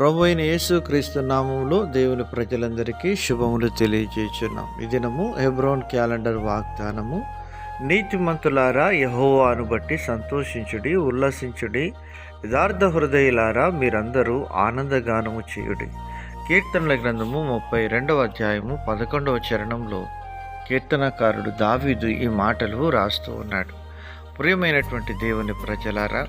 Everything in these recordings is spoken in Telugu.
ప్రభు అయిన యేసుక్రీస్తు నామంలో దేవుని ప్రజలందరికీ శుభములు తెలియజేస్తున్నాం. ఈ దినము హెబ్రోన్ క్యాలెండర్ వాగ్దానము. నీతిమంతులారా యహోవాను బట్టి సంతోషించుడి ఉల్లసించుడి యథార్థ హృదయులారా మీరందరూ ఆనందగానము చేయుడి. కీర్తనల గ్రంథము ముప్పై రెండవ అధ్యాయము పదకొండవ చరణంలో కీర్తనకారుడు దావీదు ఈ మాటలు రాస్తూ ఉన్నాడు. ప్రియమైనటువంటి దేవుని ప్రజలారా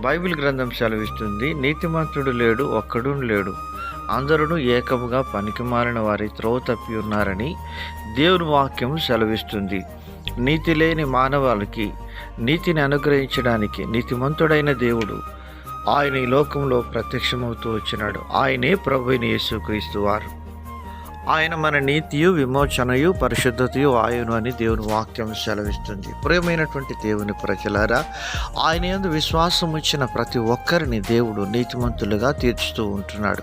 బైబిల్ గ్రంథం సెలవిస్తుంది నీతిమంతుడు లేడు ఒక్కడు లేడు. అందరూ ఏకముగా పనికిమాలిన వారి త్రోవ తప్పి ఉన్నారని దేవుని వాక్యం సెలవిస్తుంది. నీతి లేని మానవాళికి నీతిని అనుగ్రహించడానికి నీతిమంతుడైన దేవుడు ఆయన ఈ లోకంలో ప్రత్యక్షమవుతూ వచ్చినాడు. ఆయనే ప్రభు యేసుక్రీస్తు వారు. ఆయన మన నీతియు విమోచనయు పరిశుద్ధతయు ఆయను అని దేవుని వాక్యం సెలవిస్తుంది. ప్రియమైనటువంటి దేవుని ప్రజలారా ఆయన యందు విశ్వాసం ఇచ్చిన ప్రతి ఒక్కరిని దేవుడు నీతిమంతులుగా తీర్చుతూ ఉంటున్నాడు.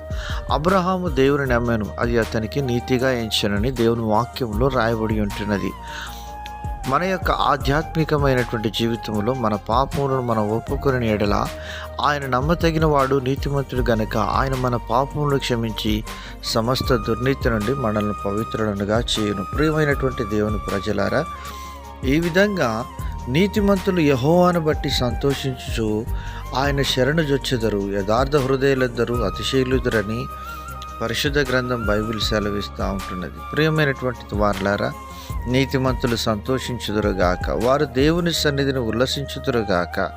అబ్రహాము దేవుని నమ్మను అది అతనికి నీతిగా ఎంచనని దేవుని వాక్యంలో రాయబడి ఉంటున్నది. మన యొక్క ఆధ్యాత్మికమైనటువంటి జీవితంలో మన పాపములను మనం ఒప్పుకొని ఎడల ఆయన నమ్మతగిన వాడు నీతిమంతుడు గనుక ఆయన మన పాపములను క్షమించి సమస్త దుర్నీతి నుండి మనల్ని పవిత్రులనుగా చేయను. ప్రియమైనటువంటి దేవుని ప్రజలారా ఈ విధంగా నీతిమంతులు యహోవాను బట్టి సంతోషించు ఆయన శరణు జొచ్చెదరు యథార్థ హృదయులందరూ అతిశైలుదరని పరిశుద్ధ గ్రంథం బైబిల్ సెలవిస్తూ ఉంటున్నది. ప్రియమైనటువంటి వారులారా నీతిమంతులు సంతోషించుదురుగాక. వారు దేవుని సన్నిధిని ఉల్లసించుదురుగాక.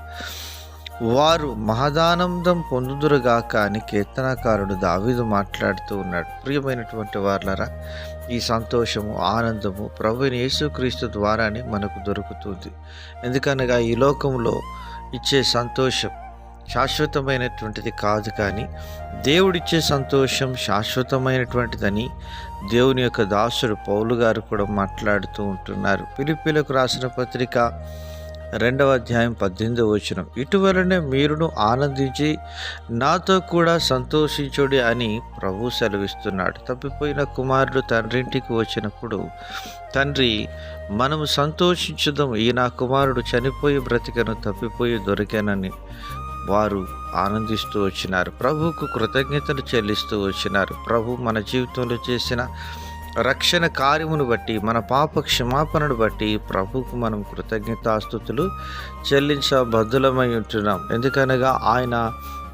వారు మహదానందం పొందుదురుగాక అని కీర్తనాకారుడు దావీదు మాట్లాడుతూ ఉన్నాడు. ప్రియమైనటువంటి వార్లరా ఈ సంతోషము ఆనందము ప్రభుని యేసుక్రీస్తు ద్వారానే మనకు దొరుకుతుంది. ఎందుకనగా ఈ లోకంలో ఇచ్చే సంతోషం శాశ్వతమైనటువంటిది కాదు కానీ దేవుడిచ్చే సంతోషం శాశ్వతమైనటువంటిదని దేవుని యొక్క దాసుడు పౌలు గారు కూడా మాట్లాడుతూ ఉంటున్నారు. పిలిపిలకు రాసిన పత్రిక రెండవ అధ్యాయం పద్దెనిమిదవ వచనం. ఇటువలనే మీరును ఆనందించి నాతో కూడా సంతోషించుడి అని ప్రభు సెలవిస్తున్నాడు. తప్పిపోయిన కుమారుడు తండ్రింటికి వచ్చినప్పుడు తండ్రి మనము సంతోషించుదాం. ఈ నా కుమారుడు చనిపోయి బ్రతికను తప్పిపోయి దొరికానని. వారు ఆనందిస్తూ వచ్చినారు. ప్రభువుకు కృతజ్ఞతలు చెల్లిస్తూ వచ్చినారు. ప్రభు మన జీవితంలో చేసిన రక్షణ కార్యమును బట్టి మన పాప క్షమాపణను బట్టి ప్రభుకు మనం కృతజ్ఞతాస్థుతులు చెల్లించబద్ధులమై ఉంటున్నాం. ఎందుకనగా ఆయన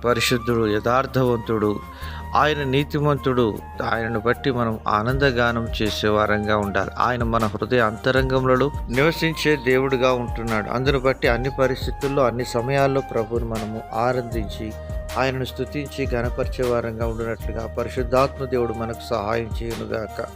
పరిశుద్ధుడు యథార్థవంతుడు ఆయన నీతిమంతుడు. ఆయనను బట్టి మనం ఆనందగానం చేసే వారంగా ఉండాలి. ఆయన మన హృదయ అంతరంగంలో నివసించే దేవుడుగా ఉంటున్నాడు. అందును బట్టి అన్ని పరిస్థితుల్లో అన్ని సమయాల్లో ప్రభుని మనము ఆనందించి ఆయనను స్తుతించి గణపరిచే వారంగా ఉండినట్లుగా పరిశుద్ధాత్మ దేవుడు మనకు సహాయం చేయనుగాక.